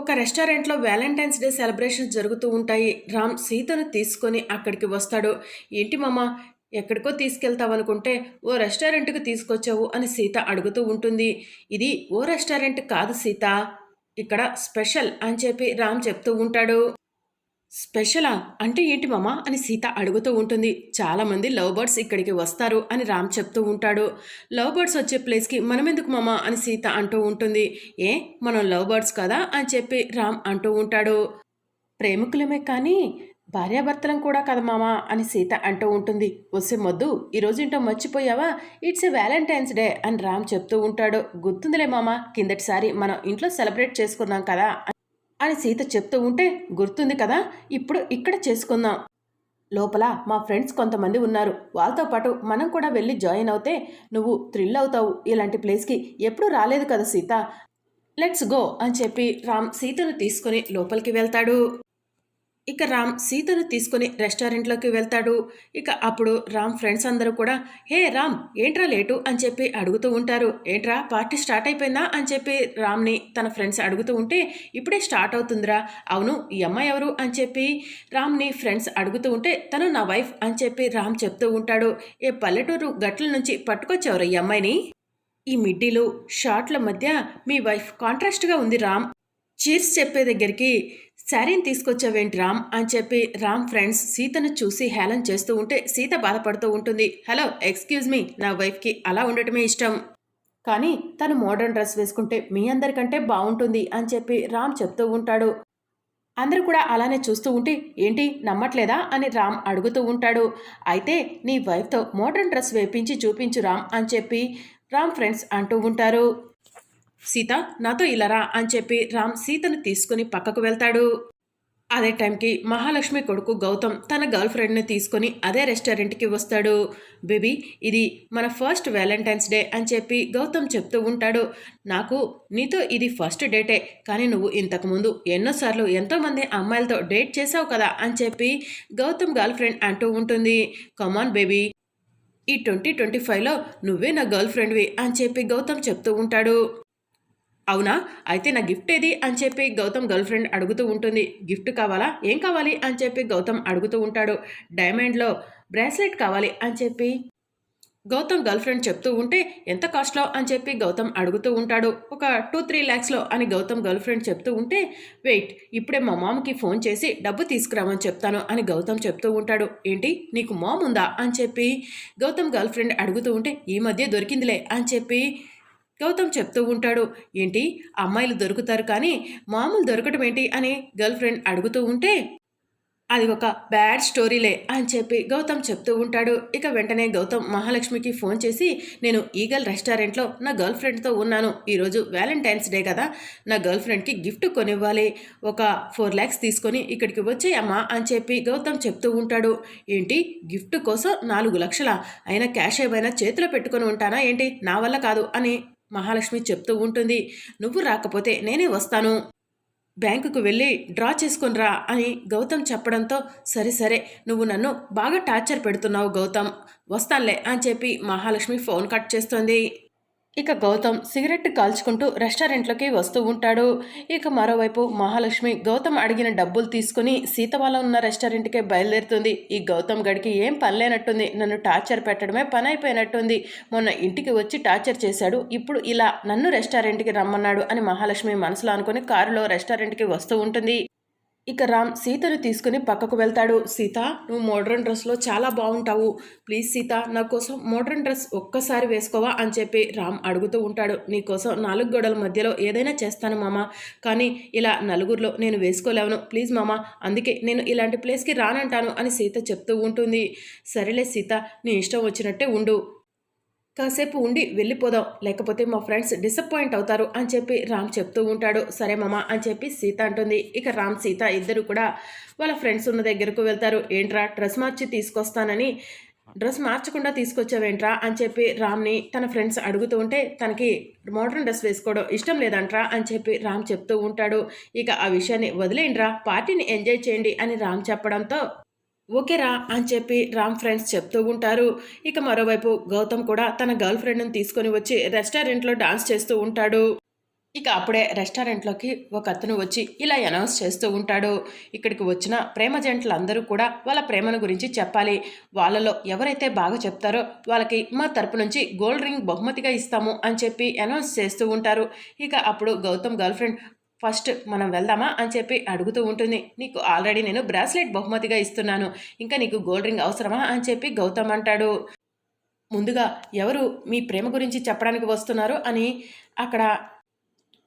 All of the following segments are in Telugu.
ఒక రెస్టారెంట్లో వ్యాలంటైన్స్ డే సెలబ్రేషన్స్ జరుగుతూ ఉంటాయి. రామ్ సీతను తీసుకొని అక్కడికి వస్తాడు. ఏంటి మామ ఎక్కడికో తీసుకెళ్తావనుకుంటే ఓ రెస్టారెంట్కి తీసుకొచ్చావు అని సీత అడుగుతూ ఉంటుంది. ఇది ఓ రెస్టారెంట్ కాదు సీత. ఇక్కడ స్పెషల్ అని చెప్పి రామ్ చెప్తూ ఉంటాడు. స్పెషలా అంటే ఏంటి మామ అని సీత అడుగుతూ ఉంటుంది. చాలామంది లవ్ బర్డ్స్ ఇక్కడికి వస్తారు అని రామ్ చెప్తూ ఉంటాడు. లవ్ బర్డ్స్ వచ్చే ప్లేస్కి మనం ఎందుకు మామ అని సీత అంటూ ఉంటుంది. ఏ మనం లవ్ బర్డ్స్ కదా అని చెప్పి రామ్ అంటూ ఉంటాడు. ప్రేమికులమే కానీ భార్యాభర్తలం కూడా కదా మామ అని సీత అంటూ ఉంటుంది. వస్తే మొద్దు ఈరోజు ఇంటో మర్చిపోయావా? ఇట్స్ ఎ వ్యాలంటైన్స్ డే అని రామ్ చెప్తూ ఉంటాడు. గుర్తుందిలే మామ కిందటిసారి మనం ఇంట్లో సెలబ్రేట్ చేసుకున్నాం కదా అని సీత చెప్తూ ఉంటే గుర్తుంది కదా? ఇప్పుడు ఇక్కడ చేసుకుందాం. లోపల మా ఫ్రెండ్స్ కొంతమంది ఉన్నారు. వాళ్ళతో పాటు మనం కూడా వెళ్ళి జాయిన్ అవుతే నువ్వు థ్రిల్ అవుతావు. ఇలాంటి ప్లేస్కి ఎప్పుడూ రాలేదు కదా సీత? లెట్స్ గో అని చెప్పి రామ్ సీతను తీసుకొని లోపలికి వెళ్తాడు. ఇక రామ్ సీతను తీసుకొని రెస్టారెంట్లోకి వెళ్తాడు. ఇక అప్పుడు రామ్ ఫ్రెండ్స్ అందరూ కూడా హే రామ్ ఏంట్రా లేటు? అని చెప్పి అడుగుతూ ఉంటారు. ఏంట్రా పార్టీ స్టార్ట్ అయిపోయిందా? అని చెప్పి రామ్ని తన ఫ్రెండ్స్ అడుగుతూ ఉంటే ఇప్పుడే స్టార్ట్ అవుతుందిరా. అవును ఈ అమ్మాయి ఎవరు? అని చెప్పి రామ్ని ఫ్రెండ్స్ అడుగుతూ ఉంటే తను నా వైఫ్ అని చెప్పి రామ్ చెప్తూ ఉంటాడు. ఏ పల్లెటూరు గట్ల నుంచి పట్టుకొచ్చారు ఈ అమ్మాయిని? ఈ మిడ్డీలు షార్ట్ల మధ్య మీ వైఫ్ కాంట్రాస్ట్గా ఉంది రామ్. చీర్స్ చెప్పే దగ్గరికి శారీని తీసుకొచ్చావేంటి రామ్? అని చెప్పి రామ్ ఫ్రెండ్స్ సీతను చూసి హేళన చేస్తూ ఉంటే సీత బాధపడుతూ ఉంటుంది. హలో ఎక్స్క్యూజ్ మీ నా వైఫ్కి అలా ఉండటమే ఇష్టం. కానీ తను మోడర్న్ డ్రెస్ వేసుకుంటే మీ అందరికంటే బాగుంటుంది అని చెప్పి రామ్ చెప్తూ ఉంటాడు. అందరూ కూడా అలానే చూస్తూ ఉంటే ఏంటి నమ్మట్లేదా అని రామ్ అడుగుతూ ఉంటాడు. అయితే నీ వైఫ్తో మోడర్న్ డ్రెస్ వేపించి చూపించు రామ్ అని చెప్పి రామ్ ఫ్రెండ్స్ అంటూ ఉంటారు. సీత నాతో ఇలారా అని చెప్పి రామ్ సీతను తీసుకుని పక్కకు వెళ్తాడు. అదే టైంకి మహాలక్ష్మి కొడుకు గౌతమ్ తన గర్ల్ ఫ్రెండ్ని తీసుకొని అదే రెస్టారెంట్కి వస్తాడు. బేబీ ఇది మన ఫస్ట్ వ్యాలంటైన్స్ డే అని చెప్పి గౌతమ్ చెప్తూ ఉంటాడు. నాకు నీతో ఇది ఫస్ట్ డేటే కానీ నువ్వు ఇంతకుముందు ఎన్నోసార్లు ఎంతోమంది అమ్మాయిలతో డేట్ చేసావు కదా అని చెప్పి గౌతమ్ గర్ల్ ఫ్రెండ్ అంటూ ఉంటుంది. Come on baby. ఈ ట్వంటీ ట్వంటీ ఫైవ్లో నువ్వే నా గర్ల్ ఫ్రెండ్వి అని చెప్పి గౌతమ్ చెప్తూ ఉంటాడు. అవునా? అయితే నా గిఫ్ట్ ఏది? అని చెప్పి గౌతమ్ గర్ల్ ఫ్రెండ్ అడుగుతూ ఉంటుంది. గిఫ్ట్ కావాలా? ఏం కావాలి? అని చెప్పి గౌతమ్ అడుగుతూ ఉంటాడు. డైమండ్లో బ్రాస్లెట్ కావాలి? అని చెప్పి గౌతమ్ గర్ల్ ఫ్రెండ్ చెప్తూ ఉంటే ఎంత కాస్ట్లో? అని చెప్పి గౌతమ్ అడుగుతూ ఉంటాడు. ఒక టూ త్రీ ల్యాక్స్లో అని గౌతమ్ గర్ల్ ఫ్రెండ్ చెప్తూ ఉంటే వెయిట్ ఇప్పుడే మా మామ్కి ఫోన్ చేసి డబ్బు తీసుకురామని చెప్తాను అని గౌతమ్ చెప్తూ ఉంటాడు. ఏంటి? నీకు మామ్ ఉందా అని చెప్పి గౌతమ్ గర్ల్ ఫ్రెండ్ అడుగుతూ ఉంటే ఈ మధ్య దొరికిందిలే అని చెప్పి గౌతమ్ చెప్తూ ఉంటాడు ఏంటి? అమ్మాయిలు దొరుకుతారు కానీ మామూలు దొరకటం ఏంటి? అని గర్ల్ ఫ్రెండ్ అడుగుతూ ఉంటే అది ఒక బ్యాడ్ స్టోరీలే అని చెప్పి గౌతమ్ చెప్తూ ఉంటాడు. ఇక వెంటనే గౌతమ్ మహాలక్ష్మికి ఫోన్ చేసి నేను ఈగల్ రెస్టారెంట్లో నా గర్ల్ ఫ్రెండ్తో ఉన్నాను. ఈరోజు వ్యాలంటైన్స్ డే కదా. నా గర్ల్ ఫ్రెండ్కి గిఫ్ట్ కొనివ్వాలి. ఒక ఫోర్ ల్యాక్స్ తీసుకొని ఇక్కడికి వచ్చేయమ్మా అని చెప్పి గౌతమ్ చెప్తూ ఉంటాడు. ఏంటి? గిఫ్ట్ కోసం నాలుగు లక్షల? అయినా క్యాష్ ఏమైనా చేతిలో పెట్టుకొని ఉంటానా? ఏంటి? నా వల్ల కాదు అని మహాలక్ష్మి చెప్తూ ఉంటుంది నువ్వు రాకపోతే నేనే వస్తాను. బ్యాంకుకు వెళ్ళి డ్రా చేసుకునిరా అని గౌతమ్ చెప్పడంతో సరే సరే నువ్వు నన్ను బాగా టార్చర్ పెడుతున్నావు గౌతమ్. వస్తానులే అని చెప్పి మహాలక్ష్మి ఫోన్ కట్ చేస్తుంది. ఇక గౌతమ్ సిగరెట్ కాల్చుకుంటూ రెస్టారెంట్లోకి వస్తూ ఉంటాడు. ఇక మరోవైపు మహాలక్ష్మి గౌతమ్ అడిగిన డబ్బులు తీసుకుని సీతవాల ఉన్న రెస్టారెంట్కే బయలుదేరుతుంది. ఈ గౌతమ్ గడికి ఏం పని లేనట్టుంది. నన్ను టార్చర్ పెట్టడమే పని అయిపోయినట్టుంది. మొన్న ఇంటికి వచ్చి టార్చర్ చేశాడు. ఇప్పుడు ఇలా నన్ను రెస్టారెంట్కి రమ్మన్నాడు అని మహాలక్ష్మి మనసులో అనుకుని కారులో రెస్టారెంట్కి వస్తూ ఉంటుంది. ఇక రామ్ సీతను తీసుకుని పక్కకు వెళ్తాడు. సీత నువ్వు మోడ్రన్ డ్రెస్లో చాలా బాగుంటావు. ప్లీజ్ సీత నా కోసం మోడ్రన్ డ్రెస్ ఒక్కసారి వేసుకోవా అని చెప్పి రామ్ అడుగుతూ ఉంటాడు. నీకోసం నాలుగు గోడల మధ్యలో ఏదైనా చేస్తాను మామ. కానీ ఇలా నలుగురిలో నేను వేసుకోలేవను. ప్లీజ్ మామ అందుకే నేను ఇలాంటి ప్లేస్కి రానంటాను అని సీత చెప్తూ ఉంటుంది. సరేలే సీత నీ ఇష్టం వచ్చినట్టే ఉండు. కాసేపు ఉండి వెళ్ళిపోదాం. లేకపోతే మా ఫ్రెండ్స్ డిసప్పాయింట్ అవుతారు అని చెప్పి రామ్ చెప్తూ ఉంటాడు. సరే మామ అని చెప్పి సీత అంటుంది. ఇక రామ్ సీత ఇద్దరు కూడా వాళ్ళ ఫ్రెండ్స్ ఉన్న దగ్గరకు వెళ్తారు. ఏంట్రా డ్రెస్ మార్చి తీసుకొస్తానని? డ్రెస్ మార్చకుండా తీసుకొచ్చావేంట్రా అని చెప్పి రామ్ని తన ఫ్రెండ్స్ అడుగుతూ ఉంటే తనకి మోడర్న్ డ్రెస్ వేసుకోవడం ఇష్టం లేదంట్రా అని చెప్పి రామ్ చెప్తూ ఉంటాడు. ఇక ఆ విషయాన్ని వదిలేయండిరా పార్టీని ఎంజాయ్ చేయండి అని రామ్ చెప్పడంతో ఓకేరా అని చెప్పి రామ్ ఫ్రెండ్స్ చెప్తూ ఉంటారు. ఇక మరోవైపు గౌతమ్ కూడా తన గర్ల్ ఫ్రెండ్ని తీసుకొని వచ్చి రెస్టారెంట్లో డాన్స్ చేస్తూ ఉంటాడు. ఇక అప్పుడే రెస్టారెంట్లోకి ఒక అతను వచ్చి ఇలా అనౌన్స్ చేస్తూ ఉంటాడు. ఇక్కడికి వచ్చిన ప్రేమ జంటలందరూ కూడా వాళ్ళ ప్రేమను గురించి చెప్పాలి. వాళ్ళలో ఎవరైతే బాగా చెప్తారో వాళ్ళకి మా తరపు నుంచి గోల్డ్ రింగ్ బహుమతిగా ఇస్తాము అని చెప్పి అనౌన్స్ చేస్తూ ఉంటారు. ఇక అప్పుడు గౌతమ్ గర్ల్ ఫ్రెండ్ ఫస్ట్ మనం వెళ్దామా అని చెప్పి అడుగుతూ ఉంటుంది. నీకు ఆల్రెడీ నేను బ్రాస్లెట్ బహుమతిగా ఇస్తున్నాను. ఇంకా నీకు గోల్డ్ రింగ్ అవసరమా అని చెప్పి గౌతమ్ అంటాడు. ముందుగా ఎవరు మీ ప్రేమ గురించి చెప్పడానికి వస్తున్నారు అని అక్కడ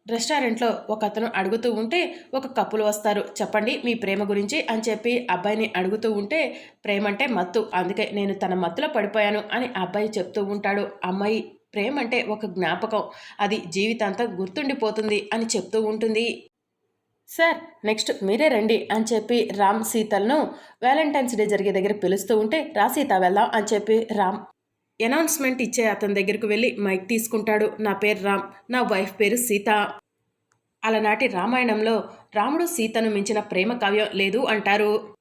రెస్టారెంట్లో ఒక అతను అడుగుతూ ఉంటే ఒక కప్పులు వస్తారు. చెప్పండి మీ ప్రేమ గురించి అని చెప్పి అబ్బాయిని అడుగుతూ ఉంటే ప్రేమ అంటే మత్తు. అందుకే నేను తన మత్తులో పడిపోయాను అని అబ్బాయి చెప్తూ ఉంటాడు. అమ్మాయి ప్రేమ అంటే ఒక జ్ఞాపకం. అది జీవితాంతం గుర్తుండిపోతుంది అని చెప్తూ ఉంటుంది. సార్ నెక్స్ట్ మీరే రండి అని చెప్పి రామ్ సీతలను వ్యాలంటైన్స్ డే జరిగే దగ్గర పిలుస్తూ ఉంటే రా సీత వెళ్దాం అని చెప్పి రామ్ అనౌన్స్మెంట్ ఇచ్చే అతని దగ్గరకు వెళ్ళి మైక్ తీసుకుంటాడు. నా పేరు రామ్ నా వైఫ్ పేరు సీత. అలనాటి రామాయణంలో రాముడు సీతను మించిన ప్రేమ కావ్యం లేదు అంటారు.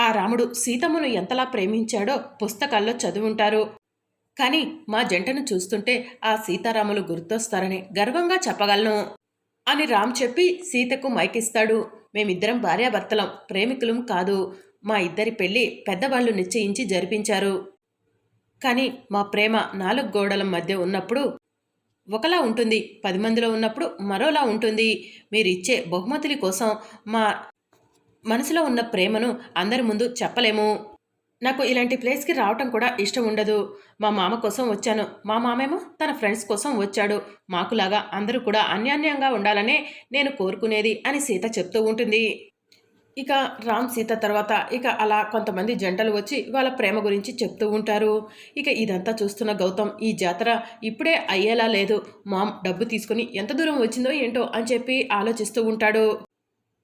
ఆ రాముడు సీతమ్మను ఎంతలా ప్రేమించాడో పుస్తకాల్లో చదువుంటారు. కానీ మా జంటను చూస్తుంటే ఆ సీతారాములు గుర్తొస్తారని గర్వంగా చెప్పగలను అని రామ్ చెప్పి సీతకు మైకిస్తాడు. మేమిద్దరం భార్యాభర్తలం ప్రేమికులం కాదు. మా ఇద్దరి పెళ్ళి పెద్దవాళ్ళు నిశ్చయించి జరిపించారు. కానీ మా ప్రేమ నాలుగు గోడల మధ్య ఉన్నప్పుడు ఒకలా ఉంటుంది పది మందిలో ఉన్నప్పుడు మరోలా ఉంటుంది. మీరు ఇచ్చే బహుమతుల కోసం మా మనసులో ఉన్న ప్రేమను అందరి ముందు చెప్పలేము. నాకు ఇలాంటి ప్లేస్కి రావటం కూడా ఇష్టం ఉండదు. మా మామ కోసం వచ్చాను. మా మామేమో తన ఫ్రెండ్స్ కోసం వచ్చాడు. మాకులాగా అందరూ కూడా అన్యాన్యంగా ఉండాలనే నేను కోరుకునేది అని సీత చెప్తూ ఉంటుంది. ఇక రామ్ సీత తర్వాత ఇక అలా కొంతమంది జంటలు వచ్చి వాళ్ళ ప్రేమ గురించి చెప్తూ ఉంటారు. ఇక ఇదంతా చూస్తున్న గౌతమ్ ఈ జాతర ఇప్పుడే అయ్యేలా లేదు. మామ్ డబ్బు తీసుకుని ఎంత దూరం వచ్చిందో ఏంటో అని చెప్పి ఆలోచిస్తూ ఉంటాడు.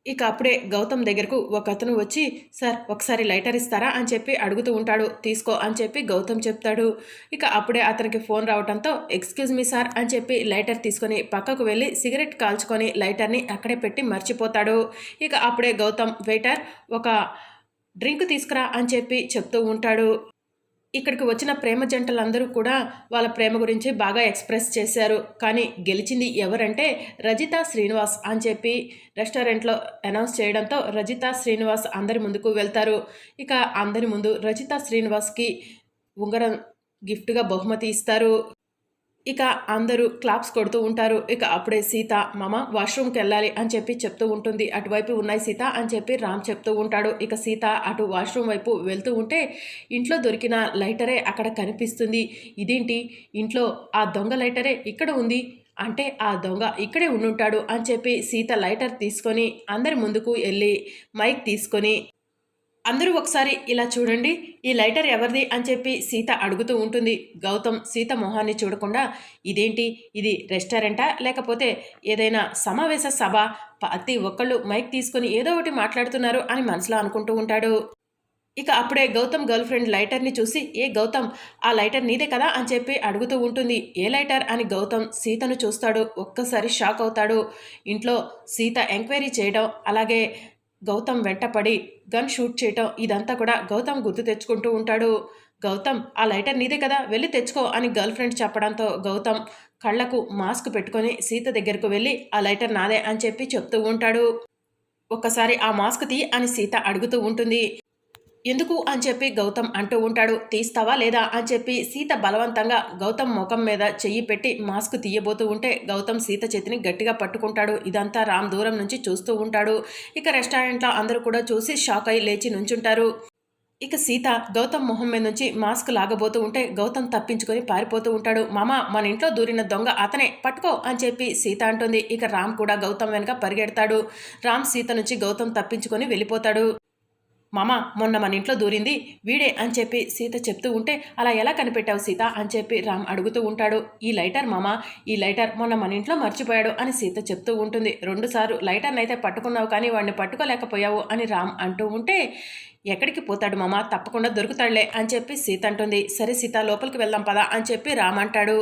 ఇక అప్పుడే గౌతమ్ దగ్గరకు ఒక అతను వచ్చి సార్ ఒకసారి లైటర్ ఇస్తారా? అని చెప్పి అడుగుతూ ఉంటాడు. తీసుకో అని చెప్పి గౌతమ్ చెప్తాడు. ఇక అప్పుడే అతనికి ఫోన్ రావడంతో ఎక్స్క్యూజ్ మీ సార్ అని చెప్పి లైటర్ తీసుకొని పక్కకు వెళ్ళి సిగరెట్ కాల్చుకొని లైటర్ని అక్కడే పెట్టి మర్చిపోతాడు. ఇక అప్పుడే గౌతమ్ వెయిటర్ ఒక డ్రింక్ తీసుకురా అని చెప్పి చెప్తూ ఉంటాడు. ఇక్కడికి వచ్చిన ప్రేమ జంటలందరూ కూడా వాళ్ళ ప్రేమ గురించి బాగా ఎక్స్ప్రెస్ చేశారు. కానీ గెలిచింది ఎవరంటే రజిత శ్రీనివాస్ అని చెప్పి రెస్టారెంట్లో అనౌన్స్ చేయడంతో రజిత శ్రీనివాస్ అందరి ముందుకు వెళ్తారు. ఇక అందరి ముందు రజిత శ్రీనివాస్కి ఉంగరం గిఫ్ట్గా బహుమతి ఇస్తారు. ఇక అందరూ క్లాప్స్ కొడుతూ ఉంటారు. ఇక అప్పుడే సీత మామ వాష్రూమ్కి వెళ్ళాలి అని చెప్పి చెప్తూ ఉంటుంది. అటువైపు ఉన్నాయి సీత అని చెప్పి రామ్ చెప్తూ ఉంటాడు. ఇక సీత అటు వాష్రూమ్ వైపు వెళ్తూ ఉంటే ఇంట్లో దొరికిన లైటరే అక్కడ కనిపిస్తుంది. ఇదేంటి? ఇంట్లో ఆ దొంగ లైటరే ఇక్కడ ఉంది. అంటే ఆ దొంగ ఇక్కడే ఉండుంటాడు అని చెప్పి సీత లైటర్ తీసుకొని అందరి ముందుకు వెళ్ళి మైక్ తీసుకొని అందరూ ఒకసారి ఇలా చూడండి. ఈ లైటర్ ఎవరిది అని చెప్పి సీత అడుగుతూ ఉంటుంది. గౌతమ్ సీత మొహాన్ని చూడకుండా ఇదేంటి? ఇది రెస్టారెంటా? లేకపోతే ఏదైనా సమావేశ సభ? ప్రతి ఒక్కళ్ళు మైక్ తీసుకొని ఏదో ఒకటి మాట్లాడుతున్నారు అని మనసులో అనుకుంటూ ఉంటాడు. ఇక అప్పుడే గౌతమ్ గర్ల్ ఫ్రెండ్ లైటర్ని చూసి ఏ గౌతమ్ ఆ లైటర్ నీదే కదా? అని చెప్పి అడుగుతూ ఉంటుంది. ఏ లైటర్? అని గౌతమ్ సీతను చూస్తాడు. ఒక్కసారి షాక్ అవుతాడు. ఇంట్లో సీత ఎంక్వైరీ చేయడం అలాగే గౌతమ్ వెంటపడి గన్ షూట్ చేయటం ఇదంతా కూడా గౌతమ్ గుర్తు తెచ్చుకుంటూ ఉంటాడు. గౌతమ్ ఆ లైటర్ నీదే కదా వెళ్ళి తెచ్చుకో అని గర్ల్ ఫ్రెండ్ చెప్పడంతో గౌతమ్ కళ్ళకు మాస్క్ పెట్టుకొని సీత దగ్గరకు వెళ్ళి ఆ లైటర్ నాదే అని చెప్పి చెప్తూ ఉంటాడు. ఒక్కసారి ఆ మాస్క్ తీ అని సీత అడుగుతూ ఉంటుంది. ఎందుకు అని చెప్పి గౌతమ్ అంటూ ఉంటాడు. తీస్తావా లేదా అని చెప్పి సీత బలవంతంగా గౌతమ్ ముఖం మీద చెయ్యి పెట్టి మాస్క్ తీయబోతూ ఉంటే గౌతమ్ సీత చేతిని గట్టిగా పట్టుకుంటాడు. ఇదంతా రామ్ దూరం నుంచి చూస్తూ ఉంటాడు. ఇక రెస్టారెంట్లో అందరూ కూడా చూసి షాక్ అయి లేచి నుంచుంటారు. ఇక సీత గౌతమ్ మొహం మీద నుంచి మాస్క్ లాగబోతూ ఉంటే గౌతమ్ తప్పించుకొని పారిపోతూ ఉంటాడు. మామ మన ఇంట్లో దూరిన దొంగ అతనే పట్టుకో అని చెప్పి సీత అంటుంది. ఇక రామ్ కూడా గౌతమ్ వెనుక పరిగెడతాడు. రామ్ సీత నుంచి గౌతమ్ తప్పించుకొని వెళ్ళిపోతాడు. మామ మొన్న మన ఇంట్లో దూరింది వీడే అని చెప్పి సీత చెప్తూ ఉంటే అలా ఎలా కనిపెట్టావు సీత అని చెప్పి రామ్ అడుగుతూ ఉంటాడు. ఈ లైటర్ మామ ఈ లైటర్ మొన్న మన ఇంట్లో మర్చిపోయాడు అని సీత చెప్తూ ఉంటుంది. రెండుసార్లు లైటర్ని అయితే పట్టుకున్నావు కానీ వాడిని పట్టుకోలేకపోయావు అని రామ్ అంటూ ఉంటే ఎక్కడికి పోతాడు మామ? తప్పకుండా దొరుకుతాడులే అని చెప్పి సీత అంటుంది. సరే సీత లోపలికి వెళ్దాం పదా అని చెప్పి రామ్ అంటాడు.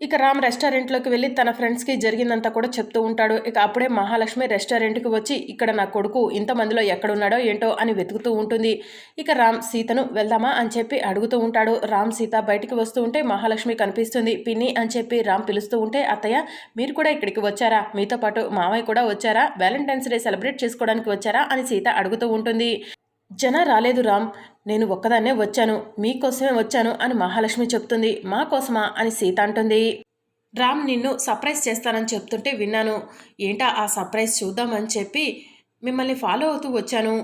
ఇక రామ్ రెస్టారెంట్లోకి వెళ్ళి తన ఫ్రెండ్స్కి జరిగిందంతా కూడా చెప్తూ ఉంటాడు. ఇక అప్పుడే మహాలక్ష్మి రెస్టారెంట్కి వచ్చి ఇక్కడ నా కొడుకు ఇంతమందిలో ఎక్కడున్నాడో ఏంటో అని వెతుకుతూ ఉంటుంది. ఇక రామ్ సీతను వెళ్దామా అని చెప్పి అడుగుతూ ఉంటాడు. రామ్ సీత బయటికి వస్తూ ఉంటే మహాలక్ష్మి కనిపిస్తుంది. పిన్ని అని చెప్పి రామ్ పిలుస్తూ ఉంటే అత్తయ్య మీరు కూడా ఇక్కడికి వచ్చారా? మీతో పాటు మామయ్య కూడా వచ్చారా? వ్యాలంటైన్స్ డే సెలబ్రేట్ చేసుకోవడానికి వచ్చారా? అని సీత అడుగుతూ ఉంటుంది. జన రాలేదు రామ్ నేను ఒక్కదాన్నే వచ్చాను మీకోసమే వచ్చాను అని మహాలక్ష్మి చెప్తుంది. మా కోసమా అని సీత అంటుంది. రామ్ నిన్ను సర్ప్రైజ్ చేస్తానని చెప్తుంటే విన్నాను. ఏంటా ఆ సర్ప్రైజ్ చూద్దామని చెప్పి మిమ్మల్ని ఫాలో అవుతూ వచ్చాను.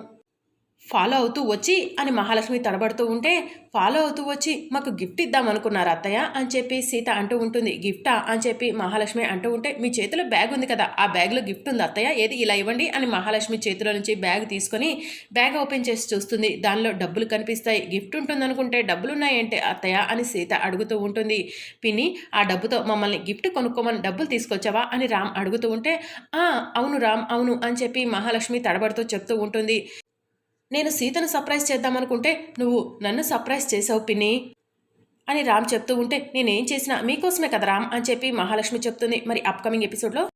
ఫాలో అవుతూ వచ్చి అని మహాలక్ష్మి తడబడుతూ ఉంటే ఫాలో అవుతూ వచ్చి మాకు గిఫ్ట్ ఇద్దాం అనుకున్నారు అత్తయ్య అని చెప్పి సీత అంటూ ఉంటుంది. గిఫ్టా? అని చెప్పి మహాలక్ష్మి అంటూ ఉంటే మీ చేతిలో బ్యాగ్ ఉంది కదా ఆ బ్యాగ్లో గిఫ్ట్ ఉంది అత్తయ్య ఏది ఇలా ఇవ్వండి అని మహాలక్ష్మి చేతిలో నుంచి బ్యాగ్ తీసుకొని బ్యాగ్ ఓపెన్ చేసి చూస్తుంది. దానిలో డబ్బులు కనిపిస్తాయి. గిఫ్ట్ ఉంటుంది అనుకుంటే డబ్బులు ఉన్నాయంటే అత్తయ్య అని సీత అడుగుతూ ఉంటుంది. పిన్ని ఆ డబ్బుతో మమ్మల్ని గిఫ్ట్ కొనుక్కోమని డబ్బులు తీసుకొచ్చావా? అని రామ్ అడుగుతూ ఉంటే అవును రామ్ అవును అని చెప్పి మహాలక్ష్మి తడబడుతూ చెప్తూ ఉంటుంది. నేను సీతను సర్ప్రైజ్ చేద్దామనుకుంటే నువ్వు నన్ను సర్ప్రైజ్ చేసావు పిన్ని. అని రామ్ చెప్తూ ఉంటే నేనేం చేసినా మీకోసమే కదా రామ్? అని చెప్పి మహాలక్ష్మి చెప్తుంది. మరి అప్కమింగ్ ఎపిసోడ్లో